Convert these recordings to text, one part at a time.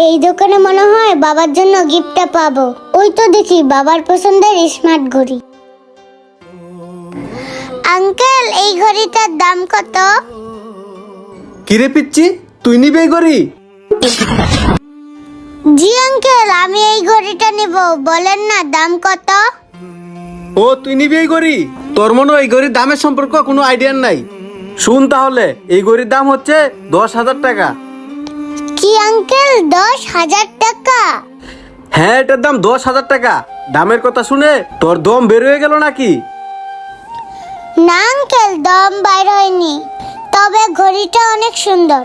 এই দোকানে মনে হয় বাবার জন্য গিফটটা পাবো। ওই তো দেখি বাবার পছন্দের স্মার্ট ঘড়ি। আঙ্কেল এই ঘড়িটার দাম কত? কিরে পিচ্ছি তুই নিবি এই ঘড়ি? জি আঙ্কেল আমি এই ঘড়িটা নিব। বলেন না দাম কত? ও তুই নিবি এই ঘড়ি? তোর মনে হয় এই ঘড়ির দামের সম্পর্ক কোনো আইডিয়া নাই। শুন তাহলে এই ঘড়ির দাম হচ্ছে দশ হাজার টাকা। কি আঙ্কেল দশ হাজার টাকা। হ্যাঁ এটার দাম দশ হাজার টাকা। দামের কথা শুনে তোর দম বের হয়ে গেল নাকি? না আঙ্কেল দাম বাইর হয়নি। তবে ঘড়িটা অনেক সুন্দর।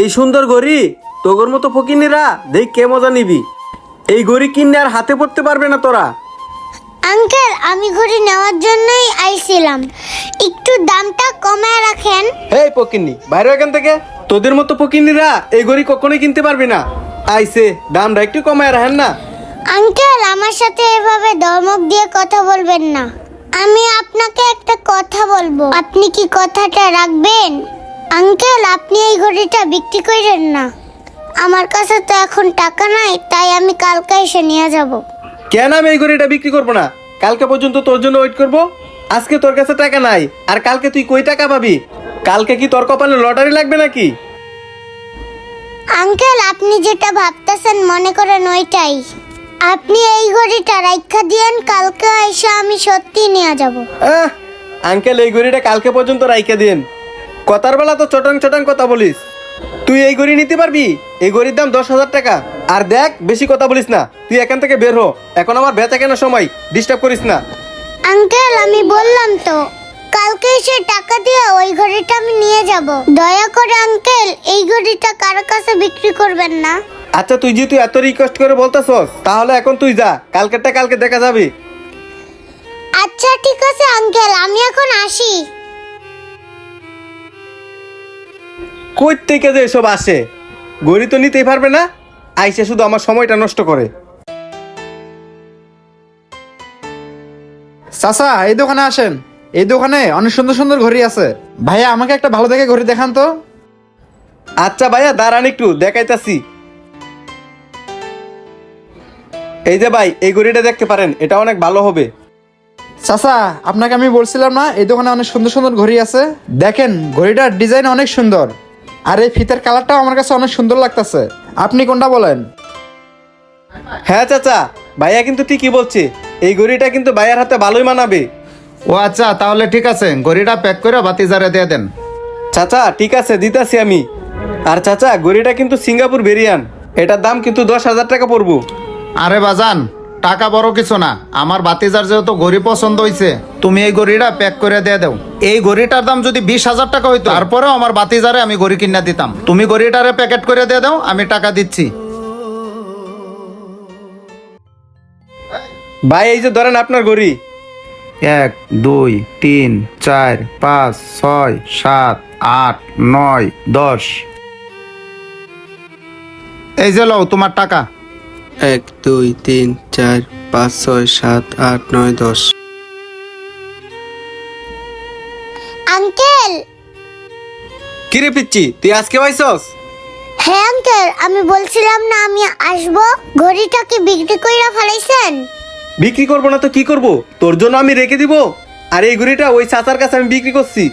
এই সুন্দর ঘড়ি তোর মতো ফকিনিরা দেখ কে মজা নিবি। এই ঘড়ি কিনে আর হাতে পড়তে পারবে না তোরা। আঙ্কেল আমি ঘড়ি নেওয়ার জন্যই আইছিলাম। একটু দামটা কমায় রাখেন। এই ফকিন্নি বাইরে এখান থেকে। তোদের মতো ফকিন্নিরা এই ঘড়ি কখনোই কিনতে পারবি না। আইসে দামটা একটু কমায় রাখেন না। আঙ্কেল আমার সাথে এভাবে ধমক দিয়ে কথা বলবেন না। আমি আপনাকে একটা কথা বলব। আপনি কি কথাটা রাখবেন? আঙ্কেল আপনি এই ঘড়িটা বিক্রি করেন না। আমার কাছে তো এখন টাকা নাই তাই আমি কালকে এসে নিয়ে যাব। কেন আমি এই ঘড়িটা বিক্রি করব না? কালকে পর্যন্ত তোর জন্য ওয়েট করব? আজকে তোর কাছে টাকা নাই আর কালকে তুই কই টাকা পাবি? কালকে কি তোর কপালে লটারি লাগবে নাকি? আঙ্কেল আপনি যেটা ভাবতেছেন মনে করেন ওইটাই। আপনি এই ঘড়িটা রাইখা দিয়েন কালকে এসে আমি সত্যি নিয়ে যাব। আহ, আঙ্কেল এই ঘড়িটা কালকে পর্যন্ত রাইখে দিন কথার বেলা তো চটং চটং কথা বলিস। তুই এই ঘড়ি নিতে পারবি? এই ঘড়ির দাম দশ হাজার টাকা। আর দেখ বেশি কথা বলিস না। তুই এখান থেকে বের হ। এখন আমার বেচা কেনার সময় ডিস্টার্ব করিস না। আঙ্কেল আমি বললাম তো কালকে এসে টাকা দিয়ে ওই ঘড়িটা আমি নিয়ে যাব। দয়া করে আঙ্কেল এই ঘড়িটা কারও কাছে বিক্রি করবেন না। আচ্ছা তুই যেহেতু এত রিকোয়েস্ট করে বলতেছস তাহলে এখন তুই যা কালকেরটা কালকে দেখা যাবে। আচ্ছা ঠিক আছে আঙ্কেল আমি এখন আসি। কই থেকে যে এসব আসে? গড়ি তো নিতেই পারবে না? আইসে শুধু আমার সময়টা নষ্ট করে। চাচা এই দোকানে আসেন। এই দোকানে অনেক সুন্দর সুন্দর ঘড়ি আছে। ভাইয়া, আমাকে একটা ভালো দেখে ঘড়ি দেখান তো। আচ্ছা ভাইয়া, দাঁড়ান একটু, দেখাইতাছি। এই যে ভাই, এই ঘড়িটা দেখতে পারেন, এটা অনেক ভালো হবে। চাচা, আপনাকে আমি বলছিলাম না, এই দোকানে অনেক সুন্দর সুন্দর ঘড়ি আছে। দেখেন, ঘড়িটার ডিজাইন অনেক সুন্দর। আর এই ফিতার কালারটাও আমার কাছে অনেক সুন্দর লাগতেছে। আপনি কোনটা বলেন? হ্যাঁ চাচা, ভাইয়া কিন্তু ঠিকই বলছে। এই ঘড়িটা কিন্তু ভাইয়ার হাতে ভালোই মানাবে। ও আচ্ছা তাহলে ঠিক আছে ঘড়িটা প্যাক করে বাতি বাতিজারে দিয়ে দেন। চাচা ঠিক আছে দিতাছি আমি। আর চাচা ঘড়িটা কিন্তু সিঙ্গাপুর ভেরিয়ান এটার দাম কিন্তু দশ হাজার টাকা পড়ব। আরে বাজান টাকা বড় কিছু না আমার বাতিজার যেহেতু ঘড়ি পছন্দ হয়েছে তুমি এই ঘড়িটা প্যাক করে দিয়ে দাও। এই ঘড়িটার দাম যদি বিশ হাজার টাকা হইতো তারপরেও আমার বাতিজারে আমি ঘড়ি কিনা দিতাম। তুমি ঘড়িটারে প্যাকেট করে দিয়ে দাও আমি টাকা দিচ্ছি। ভাই এই যে ধরেন আপনার ঘড়ি এক দুই তিন চার পাঁচ ছয় সাত আট নয় দশ। এই যে লও তোমার টাকা। এক দুই তিন চার পাঁচ ছয় সাত আট নয় দশ। আঙ্কেল। কিরে পিচ্ছি তুই আজকে পাইছস? হ্যাঁ আঙ্কেল আমি বলছিলাম না আমি আসব? ঘড়িটা কি বিক্রি কইরা ফেলাইছেন? বিক্রি করব না তো কি করব? তোর জন্য আমি রেখে দিব? আর এই ঘড়িটা ওই চাচার কাছে আমি বিক্রি করছি।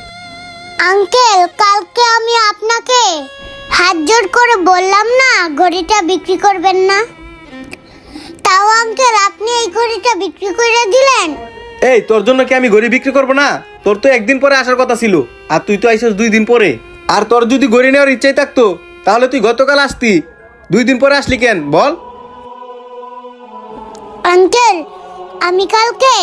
আঙ্কেল কালকে আমি আপনাকে হাত জোর করে বললাম না ঘড়িটা বিক্রি করবেন না? তাও আঙ্কেল আপনি এই ঘড়িটা বিক্রি করে দিলেন? এই তোর জন্য কি আমি ঘড়ি বিক্রি করব না? তোর তো একদিন পরে আসার কথা ছিল আর তুই তো আইসস দুই দিন পরে। আর তোর যদি ঘড়ি নেওয়ার ইচ্ছাই থাকতো তাহলে তুই গতকাল আসতি। দুই দিন পরে আসলি কেন? বল। আঙ্কেল আমি কালকে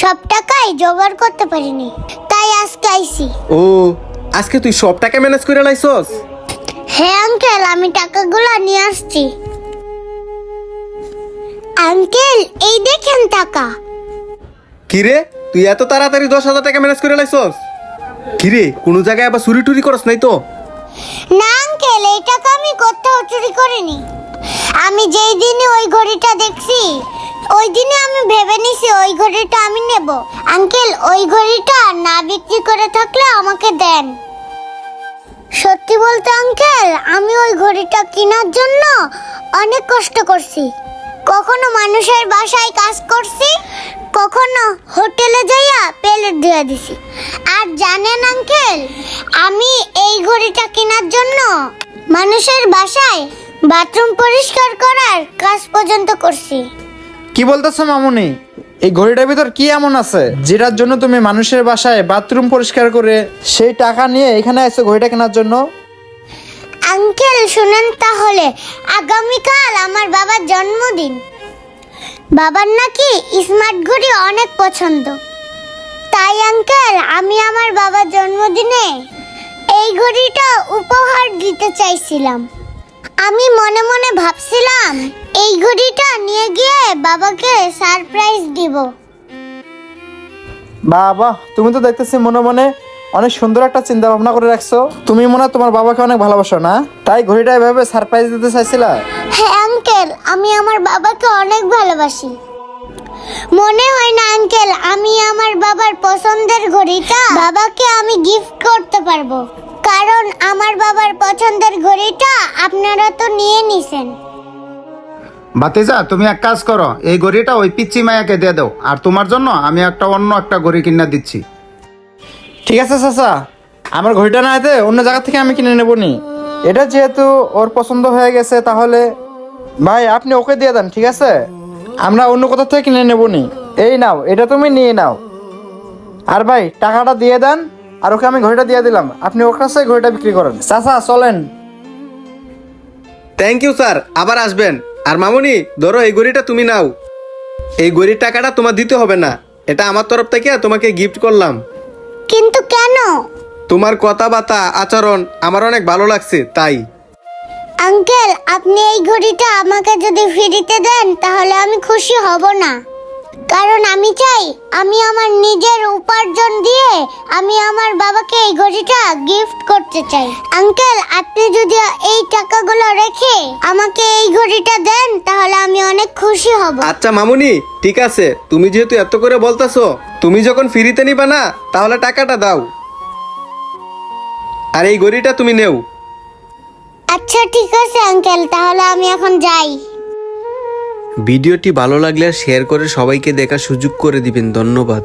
সব টাকাই জোগাড় করতে পারিনি তাই আজকে আইছি। ও আজকে তুই সব টাকা ম্যানেজ করে লাইছস? হ্যাঁ আঙ্কেল আমি টাকাগুলো নিয়ে আসছি। আঙ্কেল এই দেখেন টাকা। কিরে তুই এত তাড়াতাড়ি দশ হাজার টাকা ম্যানেজ করে লাইছস? কিরে কোনো জায়গায় আবার চুরি টুরি করস নাই তো? না আঙ্কেল এই টাকা আমি কোথাও চুরি করিনি। আমি যেই দিনে ওই ঘড়িটা দেখছি, ওই দিনে আমি ভেবে নিছি ওই ঘড়িটা আমি নেব। আঙ্কেল, ওই ঘড়িটা না বিক্রি করে থাকলে আমাকে দেন। সত্যি বলতে আঙ্কেল, আমি ওই ঘড়িটা কেনার জন্য অনেক কষ্ট করছি। কখনো মানুষের বাসায় কাজ করছি, কখনো হোটেলে যাইয়া প্লেট ধুয়ে দিছি। আর জানেন আঙ্কেল, আমি এই ঘড়িটা কেনার জন্য মানুষের বাসায় বাথরুম পরিষ্কার করার কাজ পর্যন্ত করছি। কি বলতেছো মামুনি? এই ঘড়িটার ভিতর কি এমন আছে? যেটার জন্য তুমি মানুষের বাসায় বাথরুম পরিষ্কার করে সেই টাকা নিয়ে এখানে এসে ঘড়িটা কেনার জন্য? আঙ্কেল শুনেন তাহলে। আগামীকাল আমার বাবার জন্মদিন। বাবার নাকি স্মার্ট ঘড়ি অনেক পছন্দ। তাই আঙ্কেল আমি আমার বাবার জন্মদিনে এই ঘড়িটা উপহার দিতে চাইছিলাম। আমি মনে মনে ভাবছিলাম এই ঘড়িটা নিয়ে গিয়ে বাবাকে সারপ্রাইজ দিব। বাবা তুমি তো দেখতেছি মনে মনে অনেক সুন্দর একটা চিন্তা ভাবনা করে রাখছো। তুমি মনে তোমার বাবাকে অনেক ভালোবাসো না? তাই ঘড়িটা এভাবে সারপ্রাইজ দিতে চাইছিলা? হ্যাঁ আঙ্কেল আমি আমার বাবাকে অনেক ভালোবাসি। মনে হয় না আঙ্কেল আমি আমার বাবার পছন্দের ঘড়িটা বাবাকে আমি গিফট করতে পারব। কারণ আমার বাবার পছন্দের ঘড়িটা আপনারা তো নিয়ে নিছেন। বাতিজা তুমি এক কাজ করো এই ঘড়িটা ওই পিচ্চি মায়াকে দিয়ে দাও আর তোমার জন্য আমি একটা অন্য একটা ঘড়ি কিনে দিচ্ছি। ঠিক আছে চাচা আমার ঘড়িটা না এতে অন্য জায়গা থেকে আমি কিনে নেব নি। এটা যেহেতু ওর পছন্দ হয়ে গেছে তাহলে ভাই আপনি ওকে দিয়ে দেন ঠিক আছে? আমরা অন্য কোথা থেকে কিনে নেব নি। এই নাও এটা তুমি নিয়ে নাও। আর ভাই টাকাটা দিয়ে দেন আর ওকে আমি ঘড়িটা দিয়ে দিলাম। আপনি ওর কাছে ঘড়িটা বিক্রি করেন। চাচা চলেন। থ্যাংক ইউ স্যার আবার আসবেন। আর মামুনি ধরো এই গড়িটা তুমি নাও। এই গড়ির টাকাটা তোমার দিতে হবে না। এটা আমার তরফ থেকে তোমাকে গিফট করলাম। কিন্তু কেন? তোমার কথাবার্তা আচরণ আমার অনেক ভালো লাগছে তাই। আঙ্কেল আপনি এই ঘড়িটা আমাকে যদি ফ্রিতে দেন তাহলে আমি খুশি হব না। কারণ আমি চাই আমি আমার নিজের উপার্জন দিয়ে আমি আমার বাবাকে এই ঘড়িটা গিফট করতে চাই। আঙ্কেল আপনি যদি এই টাকাগুলো রেখে আমাকে এই ঘড়িটা দেন তাহলে আমি অনেক খুশি হব। আচ্ছা মামুনি ঠিক আছে। তুমি যেহেতু এত করে বলতেছো তুমি যখন ফ্রিতে নিবা না তাহলে টাকাটা দাও। আর এই ঘড়িটা তুমি নেও। আচ্ছা ঠিক আছে আঙ্কেল তাহলে আমি এখন যাই। ভিডিওটি ভালো লাগলে শেয়ার করে সবাইকে দেখার সুযোগ করে দিবেন। ধন্যবাদ।